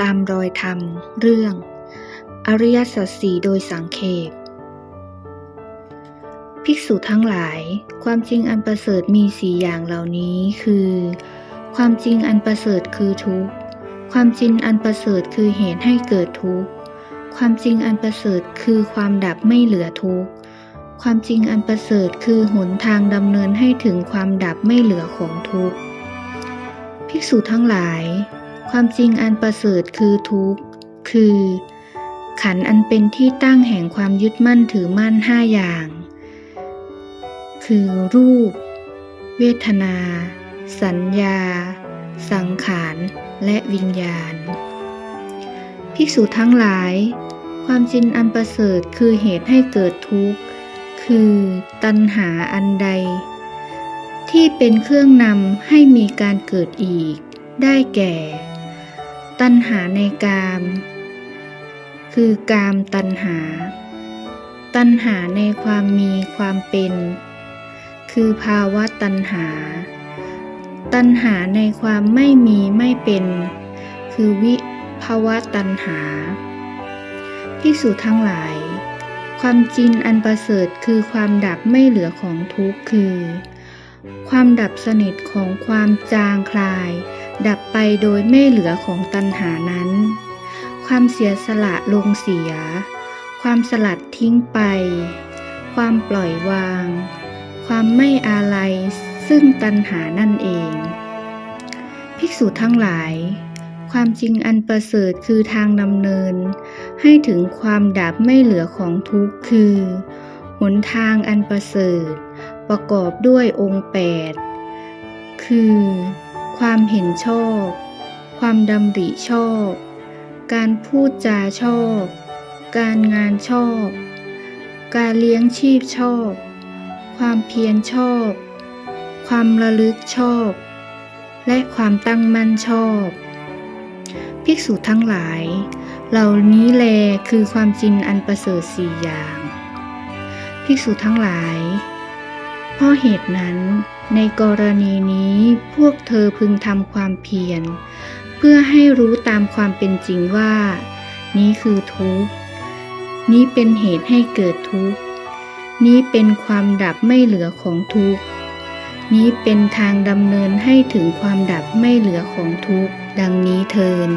ตามรอยธรรม เรื่อง อริยสัจสี่โดยสังเขปภิกษุทั้งหลาย ความจริงอันประเสริฐมีสี่อย่างเหล่านี้คือ ความจริงอันประเสริฐคือทุกข์ ความจริงอันประเสริฐคือเหตุให้เกิดทุกข์ ความจริงอันประเสริฐคือความดับไม่เหลือทุกข์ ความจริงอันประเสริฐคือหนทางดำเนินให้ถึงความดับไม่เหลือของทุกข์ ภิกษุทั้งหลาย ความจริงอันประเสริฐคือทุกข์ คือ ขันอันเป็นที่ตั้งแห่งความยึดมั่นถือมั่นห้าอย่าง คือรูป เวทนา สัญญา สังขาร และวิญญาณ ภิกษุทั้งหลาย ความจริงอันประเสริฐคือเหตุให้เกิดทุกข์ คือตัณหาอันใด ที่เป็นเครื่องนำให้มีการเกิดอีก ได้แก่ ตัณหาในกาม คือกามตัณหา ตัณหาในความมีความเป็น คือภาวะตัณหา ตัณหาในความไม่มีไม่เป็น คือวิภาวะตัณหาภิกษุทั้งหลาย ความจริงอันประเสริฐคือความดับไม่เหลือของทุกข์คือ ความดับสนิทของความจางคลาย ดับไปโดยไม่เหลือของตัณหานั้น ความเสียสละลงเสีย ความสลัดทิ้งไป ความปล่อยวาง ความไม่อาลัยซึ่งตัณหานั่นเอง ภิกษุทั้งหลาย ความจริงอันประเสริฐคือทางดำเนิน ให้ถึงความดับไม่เหลือของทุกข์คือ หนทางอันประเสริฐ ประกอบด้วยองค์แปดคือ ความเห็นชอบ ความดำริชอบ การพูดจาชอบ การงานชอบ การเลี้ยงชีพชอบ ความเพียรชอบ ความระลึกชอบ และความตั้งมั่นชอบ ภิกษุทั้งหลาย เหล่านี้แลคือความจริงอันประเสริฐสี่อย่าง ภิกษุทั้งหลายเพราะเหตุนั้น ในกรณีนี้พวกเธอพึงทำความเพียร เพื่อให้รู้ตามความเป็นจริงว่า นี้คือทุกข์ นี้เป็นเหตุให้เกิดทุกข์ นี้เป็นความดับไม่เหลือของทุกข์ นี้เป็นทางดำเนินให้ถึงความดับไม่เหลือของทุกข์ ดังนี้เทิน